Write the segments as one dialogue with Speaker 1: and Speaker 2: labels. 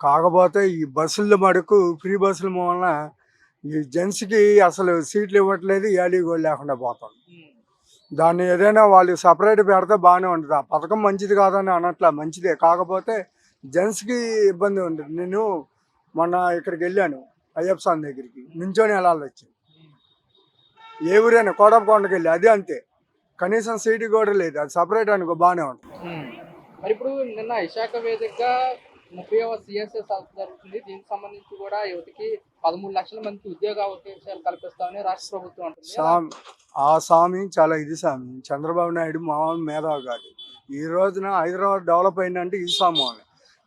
Speaker 1: కాకపోతే ఈ బస్సుల మడుకు ఫ్రీ బస్సుల వలన ఈ జెంట్స్కి అసలు సీట్లు ఇవ్వట్లేదు ఏడీ కూడా లేకుండా పోతాం. దాన్ని ఏదైనా వాళ్ళు సపరేట్ పెడితే బాగానే ఉంటుంది. ఆ పథకం మంచిది కాదని అనట్లా మంచిదే. కాకపోతే జెంట్స్కి ఇబ్బంది ఉంటుంది నేను మొన్న ఇక్కడికి వెళ్ళాను అయ్యప్ప స్వామి దగ్గరికి. నుంచొని వెళ్ళాలి వచ్చింది ఏ ఊరైనా కోటప్పకొండకి వెళ్ళి అది అంతే. కనీసం సీటు కూడా లేదు. అది సపరేట్ అనుకో బాగానే ఉంటుంది.
Speaker 2: మరి ఇప్పుడు నిన్న విశాఖ వేదికగా ముప్పైవ సిఎస్ఎస్ జరుగుతుంది దీనికి సంబంధించి కూడా యువతకి పదమూడు లక్షల మందికి ఉద్యోగ అవకాశాలు కల్పిస్తామని రాష్ట్ర ప్రభుత్వం అంటుంది.
Speaker 1: స్వామి ఆ స్వామి చాలా ఇది స్వామి. చంద్రబాబు నాయుడు మామూలు మేధావి కాదు. ఈ రోజున హైదరాబాద్ డెవలప్ అయిందంటే ఈ స్వామి.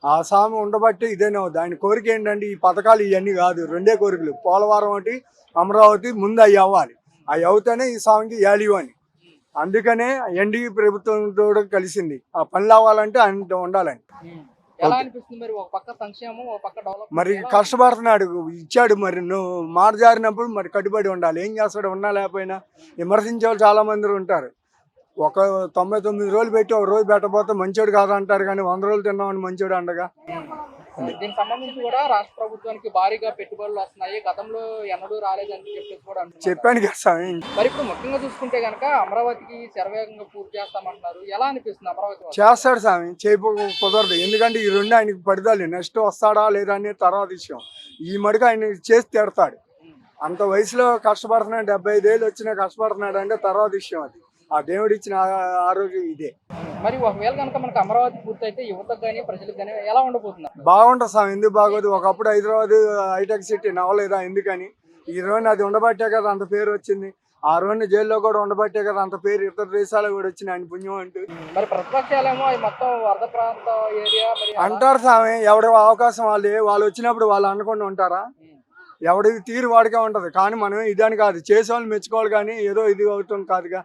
Speaker 1: ఆ స్వామి ఉండబట్టి ఇదేనే ఆయన కోరిక ఏంటంటే ఈ పథకాలు ఇవన్నీ కాదు. రెండే కోరికలు. పోలవరం ఒకటి అమరావతి ముందు అవి అవ్వాలి. అవి అవుతేనే ఈ స్వామికి వాల్యూ అని. అందుకనే ఎన్డీ ప్రభుత్వంతో కలిసింది. ఆ పనులు అవ్వాలంటే ఆయన ఉండాలని.
Speaker 2: ఎలా అనిపిస్తుంది మరి ఒక పక్క సంక్షేమం ఒక పక్క డెవలప్
Speaker 1: మరి కష్టపడుతున్నాడు ఇచ్చాడు మరి. నువ్వు మాట జారినప్పుడు మరి కట్టుబడి ఉండాలి. ఏం చేస్తాడు? ఉన్నా లేకపోయినా విమర్శించే వాళ్ళు చాలా మంది ఉంటారు. ఒక తొంభై తొమ్మిది రోజులు పెట్టి ఒక రోజు పెట్టకపోతే మంచోడు కాదంటారు కానీ వంద రోజులు తిన్నామని మంచోడు అండగా.
Speaker 2: దీనికి సంబంధించి కూడా రాష్ట్ర ప్రభుత్వానికి భారీగా పెట్టుబడులు వస్తున్నాయి. గతంలో ఎన్నడూ రాలేదని చెప్పేసి కూడా
Speaker 1: చెప్పాను కదా
Speaker 2: మరి ఇప్పుడు ముఖ్యంగా చూసుకుంటే కనుక అమరావతికి శరవేగంగా పూర్తి చేస్తామంటున్నారు. ఎలా అనిపిస్తుంది అమరావతి?
Speaker 1: చేస్తాడు స్వామి. చేయపో కుదరదు. ఎందుకంటే ఈ రెండు ఆయనకి పడిదాలి. నెక్స్ట్ వస్తాడా లేదా అనేది తర్వాత విషయం. ఈ మడికి ఆయన చేసి తీడతాడు అంత వయసులో కష్టపడుతున్నాడు. డెబ్బై ఐదు ఏళ్ళు వచ్చినా కష్టపడుతున్నాడు అంటే తర్వాత విషయం అది. ఆ దేవుడు ఇచ్చిన ఆరోగ్యం ఇదే.
Speaker 2: మరి ఒకవేళ కనుక మనకు అమరావతి పూర్తయితే యువతకు కానీ ప్రజలకు కానీ ఎలా ఉండబోతుంది
Speaker 1: బాగుంటుంది స్వామి ఎందుకు బాగోదు? ఒకప్పుడు హైదరాబాద్ హైటెక్ సిటీ నవ్వలేదా ఎందుకని ఈ రోజు అది ఉండబట్టే కదా అంత పేరు వచ్చింది. ఆ రోజు జైల్లో కూడా ఉండబట్టే కదా అంత పేరు ఇతర దేశాలకు కూడా వచ్చింది ఆయన పుణ్యం అంటూ.
Speaker 2: మరి ప్రతిపక్షాలేమో మొత్తం వరద ప్రాంత ఏరియా
Speaker 1: అంటారు స్వామి ఎవడి అవకాశం వాళ్ళు వాళ్ళు వచ్చినప్పుడు వాళ్ళు అనుకుండా ఉంటారా. ఎవడి తీరు వాడికే ఉంటది. కానీ మనం ఇదని కాదు చేసే వాళ్ళు మెచ్చుకోవాలి కానీ ఏదో ఇది అవుతుంది కాదుగా.